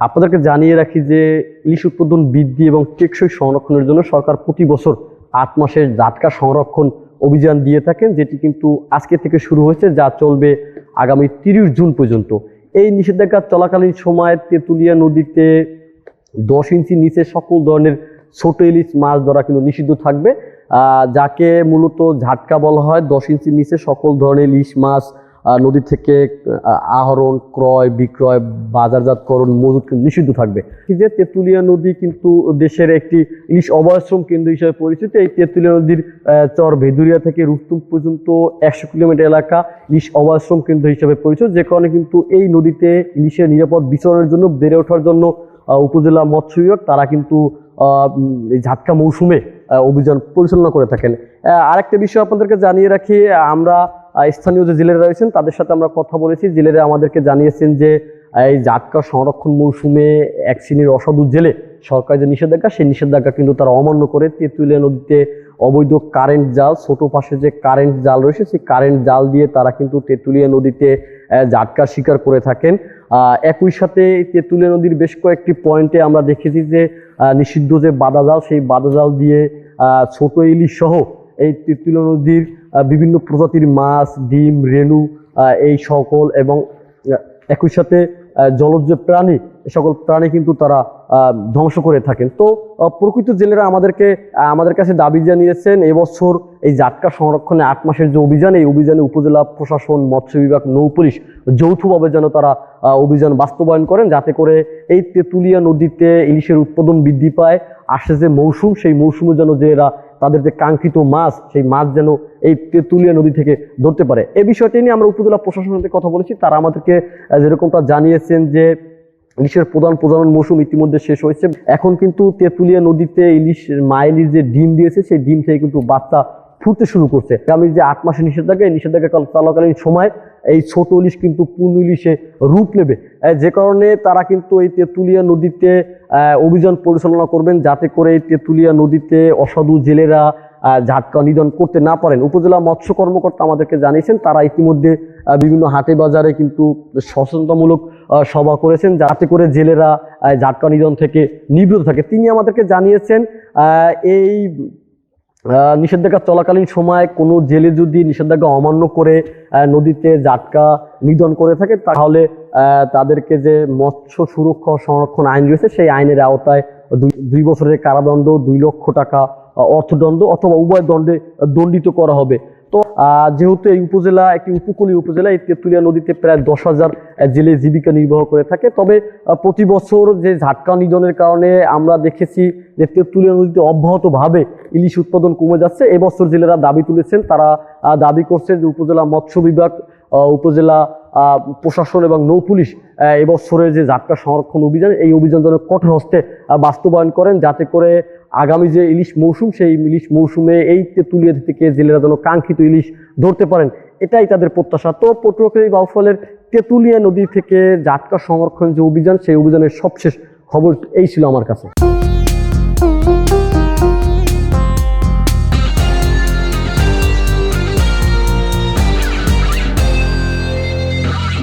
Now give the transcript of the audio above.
আপনাদেরকে জানিয়ে রাখি যে ইলিশ উৎপাদন বৃদ্ধি এবং টেকসই সংরক্ষণের জন্য সরকার প্রতি বছর আট মাসের জাটকা সংরক্ষণ অভিযান দিয়ে থাকেন, যেটি কিন্তু আজকে থেকে শুরু হয়েছে, যা চলবে আগামী তিরিশ জুন পর্যন্ত। এই নিষেধাজ্ঞা চলাকালীন সময় তেঁতুলিয়া নদীতে দশ ইঞ্চি নিচে সকল ধরনের ছোট ইলিশ মাছ ধরা কিন্তু নিষিদ্ধ থাকবে। যাকে মূলত ঝাটকা বলা হয়, দশ ইঞ্চির নিচে সকল ধরনের ইলিশ মাছ নদী থেকে আহরণ, ক্রয়, বিক্রয় বাজারজাতকরণ মজুদ নিষিদ্ধ থাকবে। যে তেঁতুলিয়া নদী কিন্তু দেশের একটি ইলিশ অভয়াশ্রম কেন্দ্র হিসেবে পরিচিত। এই তেঁতুলিয়া নদীর চর ভেদুরিয়া থেকে রুস্তুম পর্যন্ত একশো কিলোমিটার এলাকা ইলিশ অভয়াশ্রম কেন্দ্র হিসেবে পরিচিত। যে কারণে কিন্তু এই নদীতে ইলিশের নিরাপদ বিচরণের জন্য বেড়ে ওঠার জন্য উপজেলা মৎস্য বিভাগ তারা কিন্তু এই ঝাটকা মৌসুমে অভিযান পরিচালনা করে থাকেন। আরেকটা বিষয় আপনাদেরকে জানিয়ে রাখি, আমরা স্থানীয় যে জেলেরা রয়েছেন, তাদের সাথে আমরা কথা বলেছি। জেলেরা আমাদেরকে জানিয়েছেন যে, এই জাটকা সংরক্ষণ মৌসুমে এক শ্রেণির অসাধু জেলে সরকার যে নিষেধাজ্ঞা, সেই নিষেধাজ্ঞা কিন্তু তারা অমান্য করে। তেঁতুলিয়া নদীতে অবৈধ কারেন্ট জাল, ছোট পাশে যে কারেন্ট জাল রয়েছে, সেই কারেন্ট জাল দিয়ে তারা কিন্তু তেঁতুলিয়া নদীতে জাটকা শিকার করে থাকেন। একই সাথে তেঁতুলিয়া নদীর বেশ কয়েকটি পয়েন্টে আমরা দেখেছি যে নিষিদ্ধ যে বাদা জাল সেই বাদা জাল দিয়ে ছোট ইলিশ সহ এই তেঁতুলিয়া নদীর বিভিন্ন প্রজাতির মাছ, ডিম, রেণু এই সকল এবং একই সাথে জলজ যে প্রাণী সকল প্রাণী কিন্তু তারা ধ্বংস করে থাকেন। তো প্রকৃত জেলেরা আমাদেরকে আমাদের কাছে দাবি জানিয়েছেন, এবছর এই জাটকা সংরক্ষণে আট মাসের যে অভিযান, এই অভিযানে উপজেলা প্রশাসন, মৎস্য বিভাগ, নৌ পুলিশ যৌথভাবে যেন তারা অভিযান বাস্তবায়ন করেন, যাতে করে এই তেঁতুলিয়া নদীতে ইলিশের উৎপাদন বৃদ্ধি পায়, আসে যে মৌসুম, সেই মৌসুমে যেন যে এরা তাদের যে কাঙ্ক্ষিত মাছ, সেই মাছ যেন এই তেঁতুলিয়া নদী থেকে ধরতে পারে। এ বিষয়টি নিয়ে আমরা উপজেলা প্রশাসনের সাথে কথা বলেছি। তারা আমাদেরকে যেরকম যেরকমটা জানিয়েছেন যে ইলিশের প্রধান প্রজনন মৌসুম ইতিমধ্যে শেষ হয়েছে। এখন কিন্তু তেঁতুলিয়া নদীতে ইলিশ মায়েলির যে ডিম দিয়েছে, সেই ডিম থেকে কিন্তু বাচ্চা ফুটতে শুরু করছে। আমি যে আট মাসের নিষেধাজ্ঞা নিষেধাজ্ঞা চলাকালীন সময় এই ছোট ইলিশ কিন্তু পূর্ণ ইলিশে রূপ নেবে। যে কারণে তারা কিন্তু এই তেঁতুলিয়া নদীতে অভিযান পরিচালনা করবেন যাতে করে এই তেঁতুলিয়া নদীতে অসাধু জেলেরা ঝাটকা নিধন করতে না পারেন। উপজেলা মৎস্য কর্মকর্তা আমাদেরকে জানিয়েছেন, তারা ইতিমধ্যে বিভিন্ন হাটে বাজারে কিন্তু সচেতনতামূলক সভা করেছেন যাতে করে জেলেরা ঝাটকা নিধন থেকে নিবৃত থাকে। তিনি আমাদেরকে জানিয়েছেন এই নিষেধাজ্ঞা চলাকালীন সময় কোনো জেলে যদি নিষেধাজ্ঞা অমান্য করে নদীতে জাটকা নিধন করে থাকে, তাহলে তাদেরকে যে মৎস্য সুরক্ষা সংরক্ষণ আইন রয়েছে, সেই আইনের আওতায় দুই বছরের কারাদণ্ড, দুই লক্ষ টাকা অর্থদণ্ড অথবা উভয় দণ্ডে দণ্ডিত করা হবে। যেহেতু এই উপজেলা একটি উপকূলীয় উপজেলা, এই তেঁতুলিয়া নদীতে প্রায় দশ হাজার জেলে জীবিকা নির্বাহ করে থাকে। তবে প্রতি বছর যে ঝাটকা নিধনের কারণে আমরা দেখেছি যে তেঁতুলিয়া নদীতে অব্যাহতভাবে ইলিশ উৎপাদন কমে যাচ্ছে। এবছর জেলেরা দাবি তুলেছেন, তারা দাবি করছে যে উপজেলা মৎস্য বিভাগ উপজেলা প্রশাসন এবং নৌ পুলিশ এবছরের যে যাত্রা সংরক্ষণ অভিযান, এই অভিযান যেন কঠোর হস্তে বাস্তবায়ন করেন, যাতে করে আগামী যে ইলিশ মৌসুম, সেই ইলিশ মৌসুমে এই তেঁতুলিয়া থেকে জেলেরা যেন কাঙ্ক্ষিত ইলিশ ধরতে পারেন, এটাই তাদের প্রত্যাশা। তো পটুয়াখালী বাউফলের তেঁতুলিয়া নদী থেকে জাটকা সংরক্ষণ যে অভিযান, সেই অভিযানের সবশেষ খবর এই ছিল আমার কাছে।